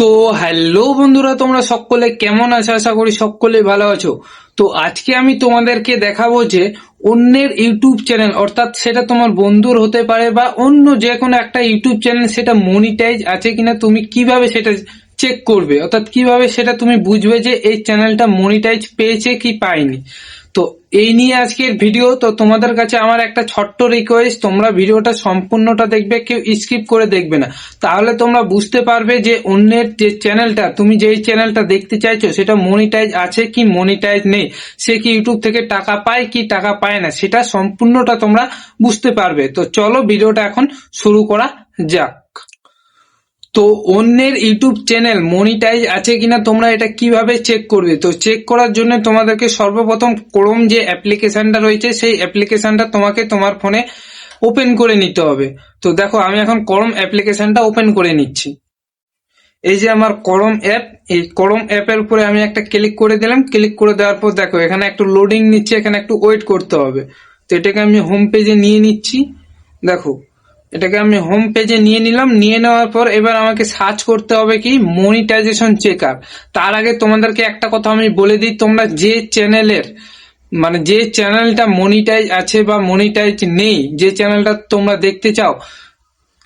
তো হ্যালো বন্ধুরা, তোমরা সকলে কেমন আছো? আশা করি সকলে ভালো আছো। তো আজকে আমি তোমাদেরকে দেখাবো যে অন্যের ইউটিউব চ্যানেল, অর্থাৎ সেটা তোমার বন্ধুর হতে পারে বা অন্য যে কোনো একটা ইউটিউব চ্যানেল সেটা মনিটাইজ আছে কিনা, তুমি কীভাবে সেটা চেক করবে? অর্থাৎ কীভাবে সেটা তুমি বুঝবে যে এই চ্যানেলটা মনিটাইজ পেয়েছে কি পায়নি? তো এই নিয়ে আজকের ভিডিও তো তোমাদের কাছে আমার একটা ছোট্ট রিকোয়েস্ট তোমরা ভিডিওটা সম্পূর্ণটা দেখবে, কেউ স্কিপ করে দেখবে না। তাহলে তোমরা বুঝতে পারবে যে অন্যের যে চ্যানেলটা তুমি যেই চ্যানেলটা দেখতে চাইছো, সেটা মনিটাইজ আছে কি মনিটাইজ নেই? সে কি ইউটিউব থেকে টাকা পায় কি টাকা পায় না? সেটা সম্পূর্ণটা তোমরা বুঝতে পারবে। তো চলো ভিডিওটা এখন শুরু করা যাক। তো অন্যের ইউটিউব চ্যানেল মনিটাইজ আছে কিনা তোমরা এটা কীভাবে চেক করবে? তো চেক করার জন্য তোমাদেরকে সর্বপ্রথম ক্রোম যে অ্যাপ্লিকেশনটা রয়েছে, সেই অ্যাপ্লিকেশনটা তোমাকে তোমার ফোনে ওপেন করে নিতে হবে। তো দেখো, আমি এখন ক্রোম অ্যাপ্লিকেশনটা ওপেন করে নিচ্ছি। এই যে আমার করম অ্যাপ এই করম অ্যাপের উপরে আমি একটা ক্লিক করে দিলাম। ক্লিক করে দেওয়ার পর দেখো, এখানে একটু লোডিং নিচ্ছে, এখানে একটু ওয়েট করতে হবে। তো এটাকে আমি হোম পেজে নিয়ে নিচ্ছি। দেখো এটাকে আমি হোম পেজে নিয়ে নিলাম। নিয়ে নেওয়ার পর এবার আমাকে সার্চ করতে হবে কি? মনিটাইজেশন চেকার তার আগে তোমাদেরকে একটা কথা আমি বলে দিই, তোমরা যে চ্যানেলের মানে যে চ্যানেলটা মনিটাইজ আছে বা মনিটাইজ নেই, যে চ্যানেলটা তোমরা দেখতে চাও,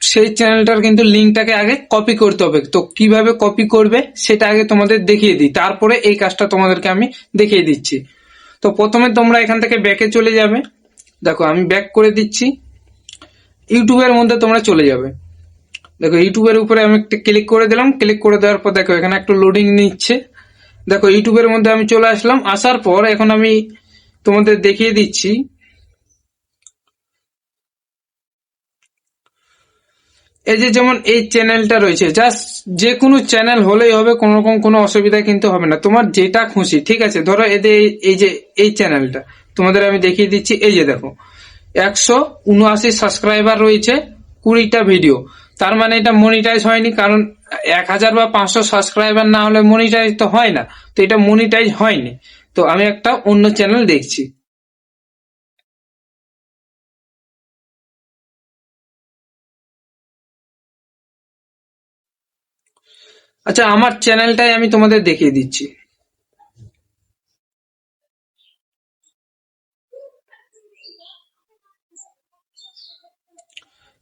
সেই চ্যানেলটার কিন্তু লিঙ্কটাকে আগে কপি করতে হবে। তো কীভাবে কপি করবে, সেটা আগে তোমাদের দেখিয়ে দিই। তারপরে এই কাজটা তোমাদেরকে আমি দেখিয়ে দিচ্ছি। তো প্রথমে তোমরা এখান থেকে ব্যাকে চলে যাবে। দেখো, আমি ব্যাক করে দিচ্ছি। ইউটিউবের মধ্যে তোমরা চলে যাবে। দেখো, ইউটিউবের উপরে আমি একটা ক্লিক করে দিলাম। ক্লিক করে দেওয়ার পর দেখো, এখানে একটু লোডিং নিচ্ছে। দেখো, ইউটিউবের মধ্যে আমি চলে আসলাম। আসার পর এখন আমি তোমাদের দেখিয়ে দিচ্ছি। এই যে যেমন এই চ্যানেলটা রয়েছে জাস্ট যে কোনো চ্যানেল হলেই হবে কোনো রকম কোনো অসুবিধা কিন্তু হবে না। তোমার যেটা খুশি, ঠিক আছে? ধরো এদের এই- এই যে, এই চ্যানেলটা তোমাদের আমি দেখিয়ে দিচ্ছি। এই যে দেখো একশো উনআশি সাবস্ক্রাইবার রয়েছে, কুড়িটা ভিডিও তার মানে এটা মনিটাইজ হয়নি, কারণ এক হাজার বা পাঁচশো সাবস্ক্রাইবার না হলে মনিটাইজ তো হয় না। তো এটা মনিটাইজ হয়নি। তো আমি একটা অন্য চ্যানেল দেখছি। আচ্ছা আমার চ্যানেলটাই আমি তোমাদের দেখিয়ে দিচ্ছি।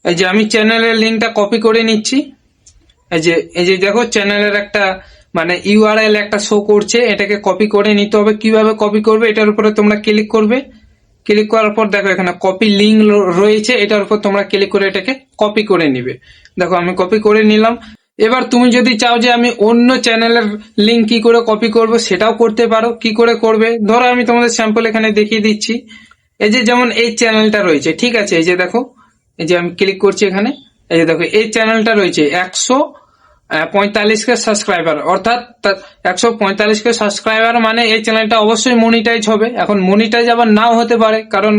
এই যে আমি চ্যানেলের লিঙ্কটা কপি করে নিচ্ছি। এই যে এই যে দেখো চ্যানেলের একটা মানে ইউআরএল একটা শো করছে, এটাকে কপি করে নিতে হবে। কীভাবে কপি করবে? এটার উপরে তোমরা ক্লিক করবে। ক্লিক করার পর দেখো এখানে কপি লিঙ্ক রয়েছে, এটার উপর তোমরা ক্লিক করে এটাকে কপি করে নিবে। দেখো আমি কপি করে নিলাম। এবার তুমি যদি চাও যে আমি অন্য চ্যানেলের লিঙ্ক কি করে কপি করব, সেটাও করতে পারো। কি করে করবে? ধরো আমি তোমাদের স্যাম্পল এখানে দেখিয়ে দিচ্ছি। এই যে যেমন এই চ্যানেলটা রয়েছে, ঠিক আছে? এই যে দেখো এই যে আমি ক্লিক করছি এখানে, এই যে দেখো, এই চ্যানেলটা রয়েছে একশো পঁয়তাল্লিশ কে সাবস্ক্রাইবার অর্থাৎ একশো পঁয়তাল্লিশ কে সাবস্ক্রাইবার মানে এই চ্যানেলটা অবশ্যই মনিটাইজ হবে। এখন মনিটাইজ আবার নাও হতে পারে, কারণ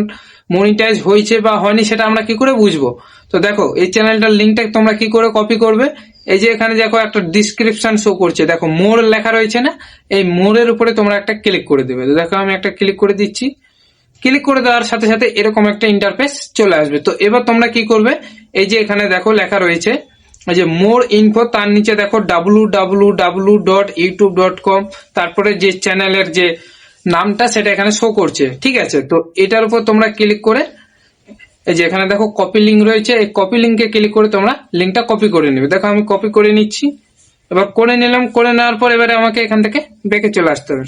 মনিটাইজ হয়েছে বা হয়নি সেটা আমরা কি করে বুঝব? তো দেখো, এই চ্যানেলটার লিঙ্কটা তোমরা কি করে কপি করবে? এই যে এখানে দেখো একটা ডিসক্রিপশন শো করছে। দেখো মোর লেখা রয়েছে না? এই মোরের উপরে তোমরা একটা ক্লিক করে দেবে। দেখো, আমি একটা ক্লিক করে দিচ্ছি। ক্লিক করে দেওয়ার সাথে সাথে এরকম একটা ইন্টারফেস চলে আসবে। তো এবার তোমরা কি করবে? এই যে এখানে দেখো লেখা রয়েছে, এই যে মোর ইনফো তার নিচে দেখো W W W dot YouTube dot com তারপরে যে চ্যানেলের যে নামটা, সেটা এখানে শো করছে। ঠিক আছে? তো এটার উপর তোমরা ক্লিক করে, এই যে এখানে দেখো কপি লিঙ্ক রয়েছে, এই কপি লিঙ্কে ক্লিক করে তোমরা লিঙ্কটা কপি করে নেবে। দেখো আমি কপি করে নিচ্ছি। এবার করে নিলাম, করে নেওয়ার পর এবারে আমাকে এখান থেকে বেঁকে চলে আসতে হবে।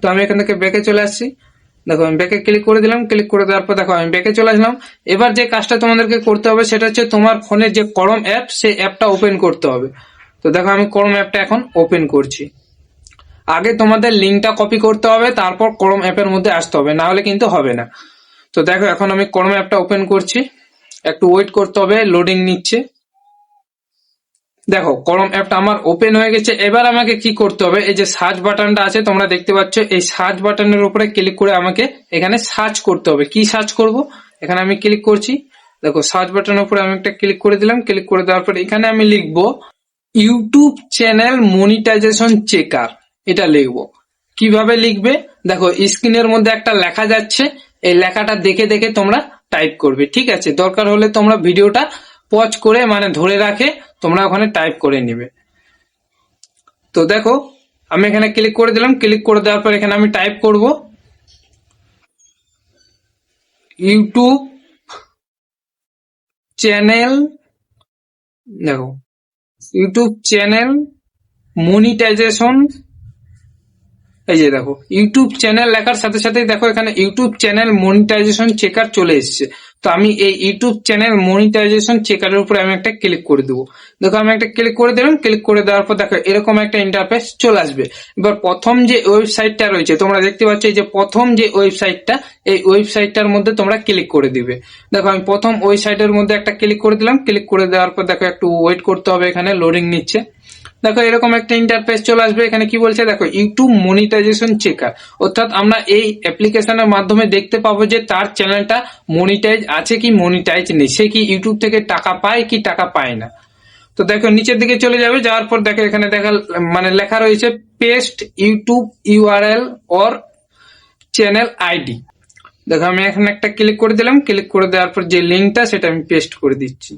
তো আমি এখান থেকে বেঁকে চলে আসছি। দেখো, আমি ব্যাকে ক্লিক করে দিলাম ক্লিক করে দেওয়ার পর দেখো, আমি ব্যাকে চলে আসলাম। এবার যে কাজটা তোমাদেরকে করতে হবে, সেটা হচ্ছে তোমার ফোনের যে করম অ্যাপ সেই অ্যাপটা ওপেন করতে হবে। তো দেখো, আমি করম অ্যাপটা এখন ওপেন করছি। আগে তোমাদের লিঙ্কটা কপি করতে হবে, তারপর করম অ্যাপের মধ্যে আসতে হবে, না হলে কিন্তু হবে না। তো দেখো, এখন আমি করম অ্যাপটা ওপেন করছি। একটু ওয়েট করতে হবে লোডিং নিচ্ছে। দেখো করম অ্যাপটা আমার ওপেন হয়ে গেছে। এবার আমাকে কি করতে হবে? এই যে সার্চ বাটনটা আছে, তোমরা দেখতে পাচ্ছ, এই সার্চ বাটনের উপরে ক্লিক করে আমাকে এখানে সার্চ করতে হবে। কি সার্চ করব? এখানে আমি ক্লিক করছি। দেখো সার্চ বাটনের উপরে আমি একটা ক্লিক করে দিলাম। ক্লিক করে দেওয়ার পর এখানে আমি লিখব ইউটিউব চ্যানেল মনিটাইজেশন চেকার এটা লিখব। কীভাবে লিখবে? দেখো স্ক্রিনের মধ্যে একটা লেখা যাচ্ছে। এই লেখাটা দেখে দেখে তোমরা টাইপ করবে। ঠিক আছে? দরকার হলে তোমরা ভিডিওটা পজ করে মানে ধরে রাখে, তোমরা ওখানে টাইপ করে নিবে। তো দেখো, আমি এখানে ক্লিক করে দিলাম ক্লিক করে দেওয়ার পর এখানে আমি টাইপ করব। ইউটিউব চ্যানেল দেখো ইউটিউব চ্যানেল মনিটাইজেশন এই যে দেখো ইউটিউব চ্যানেল লেখার সাথে সাথেই দেখো এখানে ইউটিউব চ্যানেল মনিটাইজেশন চেকার চলে এসেছে। তো আমি এই ইউটিউব চ্যানেল মনিটাইজেশন চেকারের উপরে আমি একটা ক্লিক করে দেবো। দেখো, আমি একটা ক্লিক করে দিলাম ক্লিক করে দেওয়ার পর দেখো, এরকম একটা ইন্টারফেস চলে আসবে। এবার প্রথম যে ওয়েবসাইটটা রয়েছে, তোমরা দেখতে পাচ্ছ এই যে প্রথম যে ওয়েবসাইটটা এই ওয়েবসাইটটার মধ্যে তোমরা ক্লিক করে দিবে। দেখো, আমি প্রথম ওয়েবসাইটের মধ্যে একটা ক্লিক করে দিলাম ক্লিক করে দেওয়ার পর দেখো, একটু ওয়েট করতে হবে এখানে লোডিং নিচ্ছে। দেখো, এরকম একটা ইন্টারফেস চলে আসবে, এখানে কি বলছে? দেখো ইউটিউব মনিটাইজেশন চেকার অর্থাৎ আমরা এই অ্যাপ্লিকেশনের মাধ্যমে দেখতে পাবো যে তার চ্যানেলটা মনিটাইজ আছে কি মনিটাইজ নেই। সে কি ইউটিউব থেকে টাকা পায় কি টাকা পায় না। তো দেখো, নিচের দিকে চলে যাবে, যাওয়ার পর দেখো, এখানে দেখা মানে লেখা রয়েছে paste YouTube URL or channel ID দেখো, আমি এখানে একটা ক্লিক করে দিলাম ক্লিক করে দেওয়ার পর যে লিঙ্কটা সেটা আমি পেস্ট করে দিচ্ছি।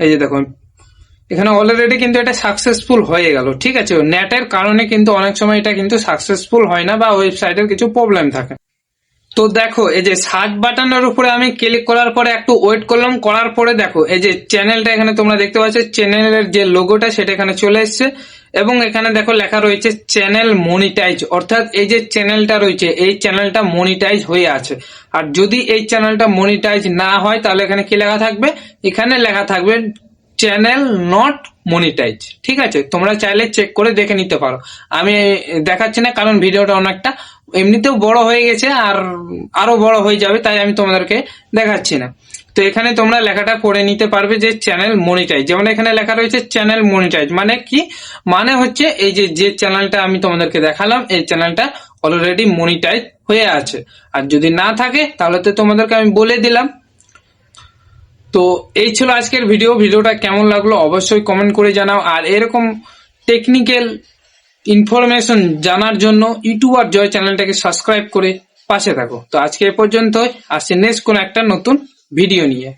এই যে দেখো এখানে অলরেডি কিন্তু এটা সাকসেসফুল হয়ে গেল, ঠিক আছে? নেটের কারণে কিন্তু অনেক সময় এটা কিন্তু সাকসেসফুল হয় না বা ওয়েবসাইটের কিছু প্রবলেম থাকে। তো দেখো, এই যে সার্চ বাটনের উপরে আমি ক্লিক করার পরে একটু ওয়েট করলাম, করার পরে দেখো, এই যে চ্যানেলটা এখানে তোমরা দেখতে পাচ্ছ চ্যানেলের যে লোগোটা সেটা এখানে চলে এসছে এবং এখানে দেখো লেখা রয়েছে চ্যানেল মনিটাইজ অর্থাৎ এই যে চ্যানেলটা রয়েছে, এই চ্যানেলটা মনিটাইজ হয়ে আছে। আর যদি এই চ্যানেলটা মনিটাইজ না হয়, তাহলে এখানে কি লেখা থাকবে? এখানে লেখা থাকবে চ্যানেল নট মনিটাইজ ঠিক আছে? তোমরা চাইলে চেক করে দেখে নিতে পারো। আমি দেখাচ্ছি না, কারণ ভিডিওটা অনেকটা এমনিতেও বড় হয়ে গেছে আর আরও বড় হয়ে যাবে, তাই আমি তোমাদেরকে দেখাচ্ছি না। তো এখানে তোমরা লেখাটা পড়ে নিতে পারবে যে চ্যানেল মনিটাইজ যেমন এখানে লেখা রয়েছে চ্যানেল মনিটাইজ মানে কি? মানে হচ্ছে এই যে যে চ্যানেলটা আমি তোমাদেরকে দেখালাম, এই চ্যানেলটা অলরেডি মনিটাইজ হয়ে আছে। আর যদি না থাকে, তাহলে তো তোমাদেরকে আমি বলে দিলাম। তো এই ছিল আজকের ভিডিও ভিডিওটা কেমন লাগল অবশ্যই কমেন্ট করে জানাও। আর এরকম টেকনিক্যাল ইনফরমেশন জানার জন্য ইউটিউব আর জয় চ্যানেলটাকে সাবস্ক্রাইব করে পাশে থাকো। তো আজকে এ পর্যন্তই। আসছে নেক্সট কোন একটা নতুন ভিডিও নিয়ে।